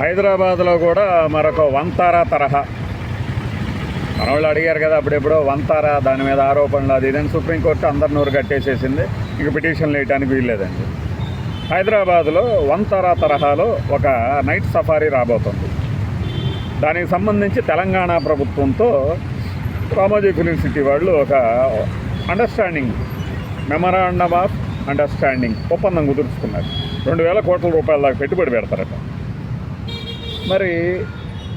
హైదరాబాద్లో కూడా మరొక వంతారా తరహా. మన వాళ్ళు అడిగారు కదా అప్పుడెప్పుడో వంతారా దాని మీద ఆరోపణలు అది ఇదని సుప్రీంకోర్టు అందరి నోరు కట్టేసేసింది. ఇక పిటిషన్లు వేయడానికి వీల్లేదండి. హైదరాబాద్లో వంతారా తరహాలో ఒక నైట్ సఫారీ రాబోతుంది. దానికి సంబంధించి తెలంగాణ ప్రభుత్వంతో రామోజీ ఫిలిం సిటీ వాళ్ళు ఒక అండర్స్టాండింగ్ మెమరాండమ్ ఆఫ్ అండర్స్టాండింగ్ ఒప్పందం కుదుర్చుకున్నారు. రెండు వేల కోట్ల రూపాయల దాకా పెట్టుబడి పెడతారట. మరి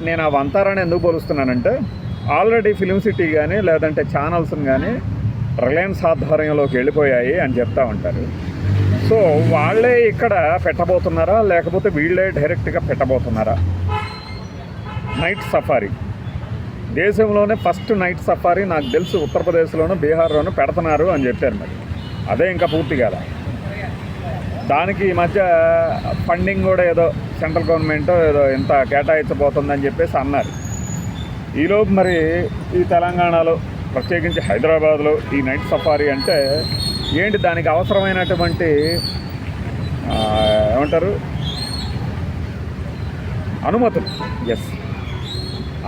నేను ఆ వంతారాన్ని ఎందుకు పోలుస్తున్నానంటే ఆల్రెడీ ఫిలిం సిటీ కానీ లేదంటే ఛానల్స్ని కానీ రిలయన్స్ ఆధ్వర్యంలోకి వెళ్ళిపోయాయి అని చెప్తా ఉంటారు. సో వాళ్ళే ఇక్కడ పెట్టబోతున్నారా? లేకపోతే వీళ్ళే డైరెక్ట్గా పెట్టబోతున్నారా? Night safari. దేశంలోనే ఫస్ట్ నైట్ సఫారీ నాకు తెలిసి ఉత్తరప్రదేశ్లోనూ బీహార్లోనూ పెడుతున్నారు అని చెప్పారు మరి. అదే ఇంకా పూర్తి కాల. దానికి ఈ మధ్య ఫండింగ్ కూడా ఏదో సెంట్రల్ గవర్నమెంట్ ఏదో ఇంత కేటాయించబోతుందని చెప్పేసి అన్నారు. ఈలోపు మరి ఈ తెలంగాణలో ప్రత్యేకించి హైదరాబాద్లో ఈ నైట్ సఫారీ అంటే ఏంటి దానికి అవసరమైనటువంటి ఏమంటారు? అనుమతులు. ఎస్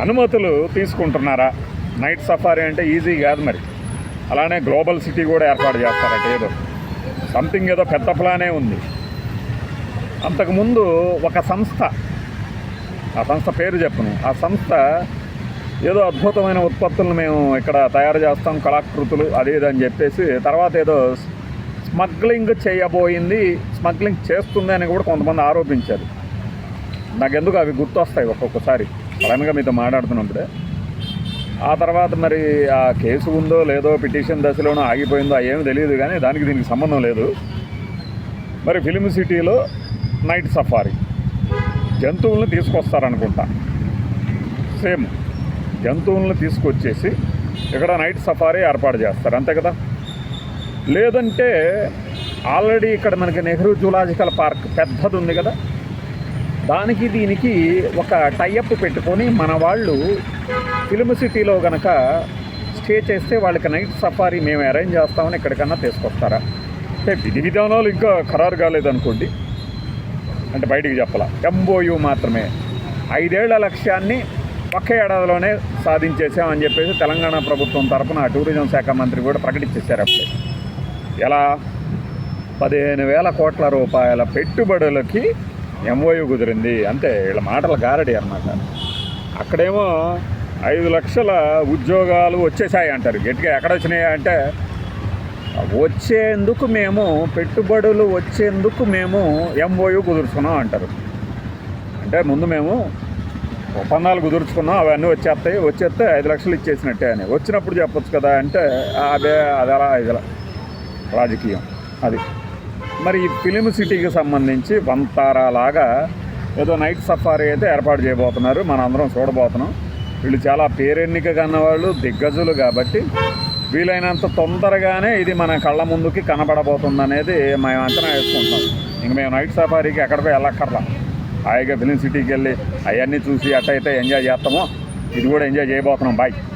అనుమతులు తీసుకుంటున్నారా? నైట్ సఫారీ అంటే ఈజీ కాదు మరి. అలానే గ్లోబల్ సిటీ కూడా ఏర్పాటు చేస్తారట ఏదో. సంథింగ్ ఏదో పెద్ద ప్లానే ఉంది. అంతకుముందు ఒక సంస్థ ఆ సంస్థ పేరు చెప్పను. ఆ సంస్థ ఏదో అద్భుతమైన ఉత్పత్తులను మేము ఇక్కడ తయారు చేస్తాం కళాకృతులు అది అని చెప్పేసి తర్వాత ఏదో స్మగ్లింగ్ చేయబోయింది స్మగ్లింగ్ చేస్తుంది అని కూడా కొంతమంది ఆరోపించారు. నాకెందుకు అవి గుర్తొస్తాయి ఒక్కొక్కసారి. సడన్గా మీతో మాట్లాడుతున్నప్పుడే. ఆ తర్వాత మరి ఆ కేసు ఉందో లేదో పిటిషన్ దశలోనో ఆగిపోయిందో ఏమీ తెలియదు కానీ దానికి దీనికి సంబంధం లేదు. మరి ఫిలిం సిటీలో నైట్ సఫారీ. జంతువులను తీసుకొస్తారనుకుంటా. సేమ్. జంతువులను తీసుకొచ్చేసి ఇక్కడ నైట్ సఫారీ ఏర్పాటు చేస్తారు. అంతే కదా? లేదంటే ఆల్రెడీ ఇక్కడ మనకి నెహ్రూ జూలాజికల్ పార్క్ పెద్దది ఉంది కదా? దానికి దీనికి ఒక టైఅప్ పెట్టుకొని మన వాళ్ళు ఫిల్మ్ సిటీలో కనుక స్టే చేస్తే వాళ్ళకి నైట్ సఫారీ మేము అరేంజ్ చేస్తామని ఎక్కడికన్నా తీసుకొస్తారా? అంటే విధి విధానాలు ఇంకా ఖరారు కాలేదనుకోండి. అంటే బయటికి చెప్పాల? ఎంబోయు మాత్రమే. ఐదేళ్ళ లక్ష్యాన్ని ఒక్క ఏడాదిలోనే సాధించేసామని చెప్పేసి తెలంగాణ ప్రభుత్వం తరఫున టూరిజం శాఖ మంత్రి కూడా ప్రకటించేశారు అప్పుడే. ఎలా? పదిహేను వేల కోట్ల రూపాయల పెట్టుబడులకి ఎంఓయు కుదిరింది. అంతే వీళ్ళ మాటల గారడి అన్నమాట. అక్కడేమో ఐదు లక్షల ఉద్యోగాలు వచ్చేసాయి అంటారు. గట్టిగా ఎక్కడ వచ్చినాయి అంటే వచ్చేందుకు మేము పెట్టుబడులు వచ్చేందుకు మేము ఎంఓయు కుదుర్చుకున్నాం అంటారు. అంటే ముందు మేము ఒప్పందాలు కుదుర్చుకున్నాం అవన్నీ వచ్చేస్తాయి వచ్చేస్తే ఐదు లక్షలు ఇచ్చేసినట్టే అని. వచ్చినప్పుడు చెప్పొచ్చు కదా అంటే అదే అది అలా ఇది రాజకీయం అది. మరి ఈ ఫిలిం సిటీకి సంబంధించి వంతారాలాగా ఏదో నైట్ సఫారీ అయితే ఏర్పాటు చేయబోతున్నారు. మనందరం చూడబోతున్నాం. వీళ్ళు చాలా పేరెన్నిక కన్నవాళ్ళు దిగ్గజులు కాబట్టి వీలైనంత తొందరగానే ఇది మన కళ్ళ ముందుకి కనబడబోతుంది అనేది మేము అంచనా వేసుకుంటాం. ఇంక మేము నైట్ సఫారీకి ఎక్కడికి వెళ్ళక్కర్లా. హాయిగా ఫిలిం సిటీకి వెళ్ళి అవన్నీ చూసి అట్టయితే ఎంజాయ్ చేస్తామో. ఇది కూడా ఎంజాయ్ చేయబోతున్నాం. బాయ్.